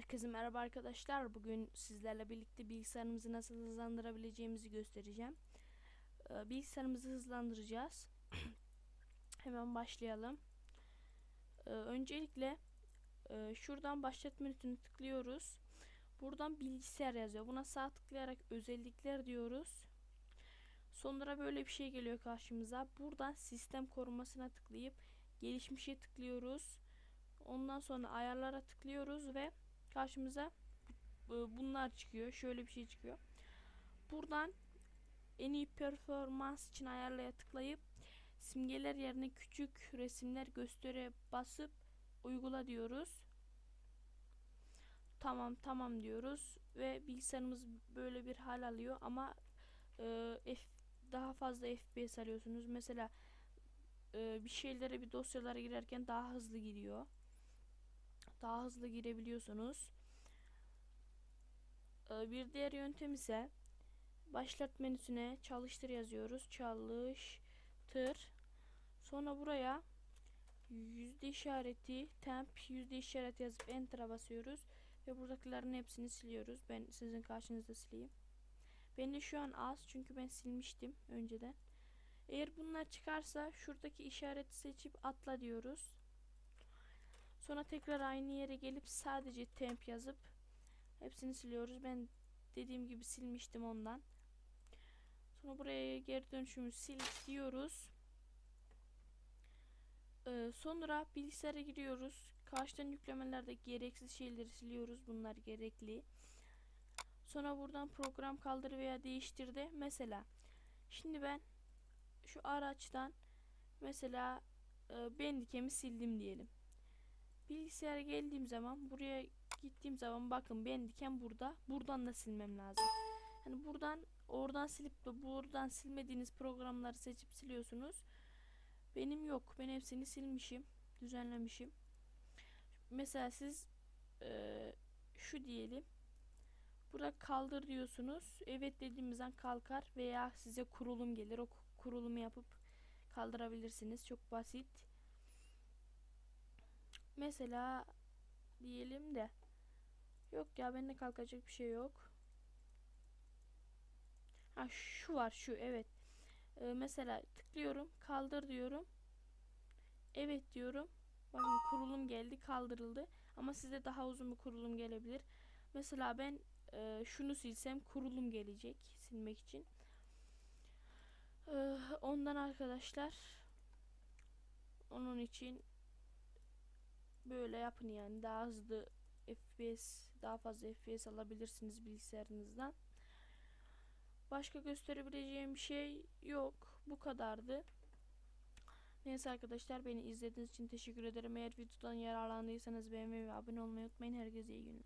Herkese merhaba arkadaşlar. Bugün sizlerle birlikte bilgisayarımızı nasıl hızlandırabileceğimizi göstereceğim. Ee, Bilgisayarımızı hızlandıracağız. Hemen başlayalım. Ee, Öncelikle e, şuradan başlat menüsünü tıklıyoruz. Buradan bilgisayar yazıyor. Buna sağ tıklayarak özellikler diyoruz. Sonra böyle bir şey geliyor karşımıza. Buradan sistem korumasına tıklayıp gelişmişe tıklıyoruz. Ondan sonra ayarlara tıklıyoruz ve karşımıza e, bunlar çıkıyor. Şöyle bir şey çıkıyor. Buradan en iyi performans için ayarlaya tıklayıp simgeler yerine küçük resimler göstere basıp uygula diyoruz. Tamam tamam diyoruz ve bilgisayarımız böyle bir hal alıyor ama e, F, daha fazla FPS alıyorsunuz. Mesela e, bir şeylere bir dosyalara girerken daha hızlı gidiyor daha hızlı girebiliyorsunuz. Ee, Bir diğer yöntem ise başlat menüsüne çalıştır yazıyoruz. Çalıştır. Sonra buraya yüzde işareti, temp yüzde işareti yazıp enter'a basıyoruz ve buradakilerin hepsini siliyoruz. Ben sizin karşınızda sileyim. Ben de şu an az çünkü ben silmiştim önceden. Eğer bunlar çıkarsa şuradaki işareti seçip atla diyoruz. Sonra tekrar aynı yere gelip sadece temp yazıp hepsini siliyoruz. Ben dediğim gibi silmiştim ondan. Sonra buraya geri dönüşümü sil diyoruz. Ee, sonra bilgisayara giriyoruz. Karşıdan yüklemelerde gereksiz şeyleri siliyoruz. Bunlar gerekli. Sonra buradan program kaldır veya değiştir de mesela şimdi ben şu araçtan mesela e, Bandicam'i sildim diyelim bilgisayara geldiğim zaman buraya gittiğim zaman bakın Bandicam burada. Buradan da silmem lazım. Yani buradan oradan silip de buradan silmediğiniz programları seçip siliyorsunuz. Benim yok. Ben hepsini silmişim. Düzenlemişim. Mesela siz e, şu diyelim. Burada kaldır diyorsunuz. Evet dediğimizden kalkar veya size kurulum gelir. O kurulumu yapıp kaldırabilirsiniz. Çok basit. Mesela diyelim de yok ya bende kalkacak bir şey yok. Ha şu var şu evet. Ee, mesela tıklıyorum kaldır diyorum. Evet diyorum. Bakın kurulum geldi kaldırıldı. Ama size daha uzun bir kurulum gelebilir. Mesela ben e, şunu silsem kurulum gelecek silmek için. Ee, ondan arkadaşlar onun için böyle yapın yani daha hızlı FPS daha fazla FPS alabilirsiniz bilgisayarınızdan. Başka gösterebileceğim bir şey yok. Bu kadardı. Neyse arkadaşlar beni izlediğiniz için teşekkür ederim. Eğer videodan yararlandıysanız beğenmeyi ve abone olmayı unutmayın. Herkese iyi günler.